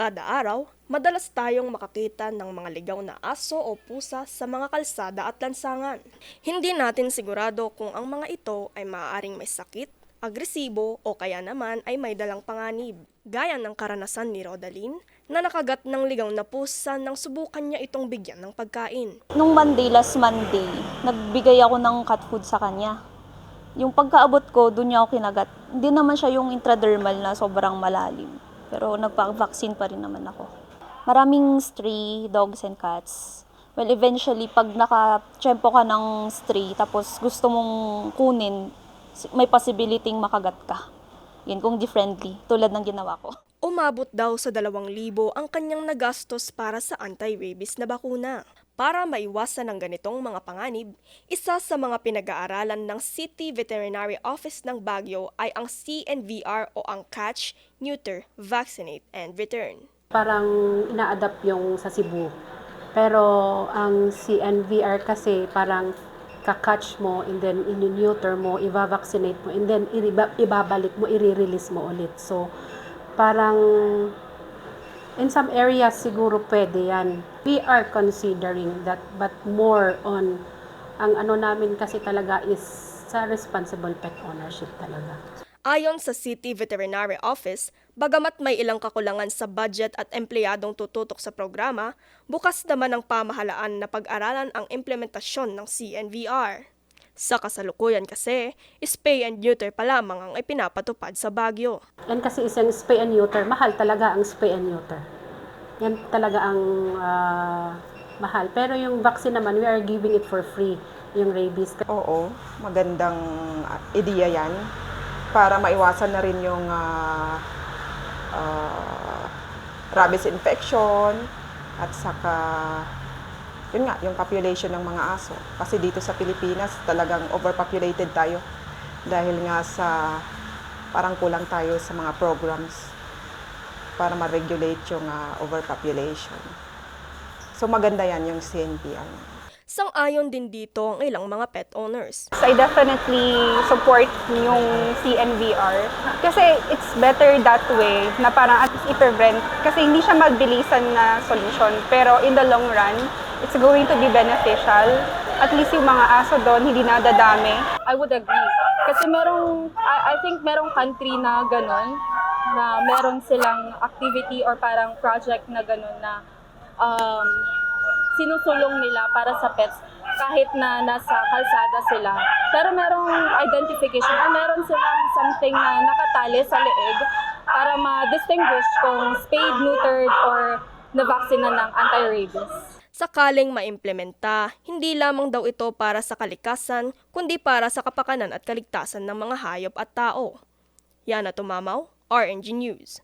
Kada araw, madalas tayong makakita ng mga ligaw na aso o pusa sa mga kalsada at lansangan. Hindi natin sigurado kung ang mga ito ay maaaring may sakit, agresibo o kaya naman ay may dalang panganib. Gaya ng karanasan ni Rodaline na nakagat ng ligaw na pusa nang subukan niya itong bigyan ng pagkain. Nung Monday, last Monday, nagbigay ako ng cat food sa kanya. Yung pagkaabot ko, doon niya ako kinagat. Hindi naman siya yung intradermal na sobrang malalim. Pero nagpa-vaccine pa rin naman ako. Maraming stray dogs and cats. Well, eventually, pag naka-tsempo ka ng stray, tapos gusto mong kunin, may possibility makagat ka. Yan kung di friendly, tulad ng ginawa ko. Umabot daw sa 2,000 ang kanyang nagastos para sa anti-rabies na bakuna. Para maiwasan ng ganitong mga panganib, isa sa mga pinag-aaralan ng City Veterinary Office ng Baguio ay ang CNVR o ang Catch, Neuter, Vaccinate, and Return. parang ina-adapt yung sa Cebu. Pero ang CNVR kasi parang kakatch mo and then in-neuter mo, i-vaccinate mo and then iba- ibabalik mo, i-release mo ulit. So parang in some areas siguro pwede yan. We are considering that but more on ang ano namin kasi talaga is sa responsible pet ownership talaga. Ayon sa City Veterinary Office, bagamat may ilang kakulangan sa budget at empleyadong tututok sa programa, bukas naman ang pamahalaan na pag-aralan ang implementasyon ng CNVR. Sa kasalukuyan kasi, spay and neuter pa lamang ang ipinapatupad sa Baguio. Yan kasi isang spay and neuter. Mahal talaga ang spay and neuter. Yan talaga ang ah, mahal. Pero yung vaccine naman, we are giving it for free. Yung rabies. Oo, magandang ah, ideya yan para maiwasan na rin yung ah, ah, rabies infection at saka yun nga, yung population ng mga aso. Kasi dito sa Pilipinas, talagang overpopulated tayo dahil nga sa parang kulang tayo sa mga programs para ma-regulate yung ah, overpopulation. So maganda yan yung CNPR. Sang-ayon din dito ang ilang mga pet owners. I definitely support yung CNVR kasi it's better that way na parang at least i-prevent kasi hindi siya mabilisan na solution pero in the long run it's going to be beneficial at least yung mga aso doon hindi nadadami I would agree. Kasi merong, I, I think merong country na ganun, na meron silang activity or parang project na ganun na um, sinusulong nila para sa pets kahit na nasa kalsada sila. Pero merong identification or meron silang something na nakatali sa leeg para ma-distinguish kung spayed, neutered, or na-vaccine na ng anti-rabies. Sakaling maimplementa, hindi lamang daw ito para sa kalikasan, kundi para sa kapakanan at kaligtasan ng mga hayop at tao. Yana Tumamaw, RNG News.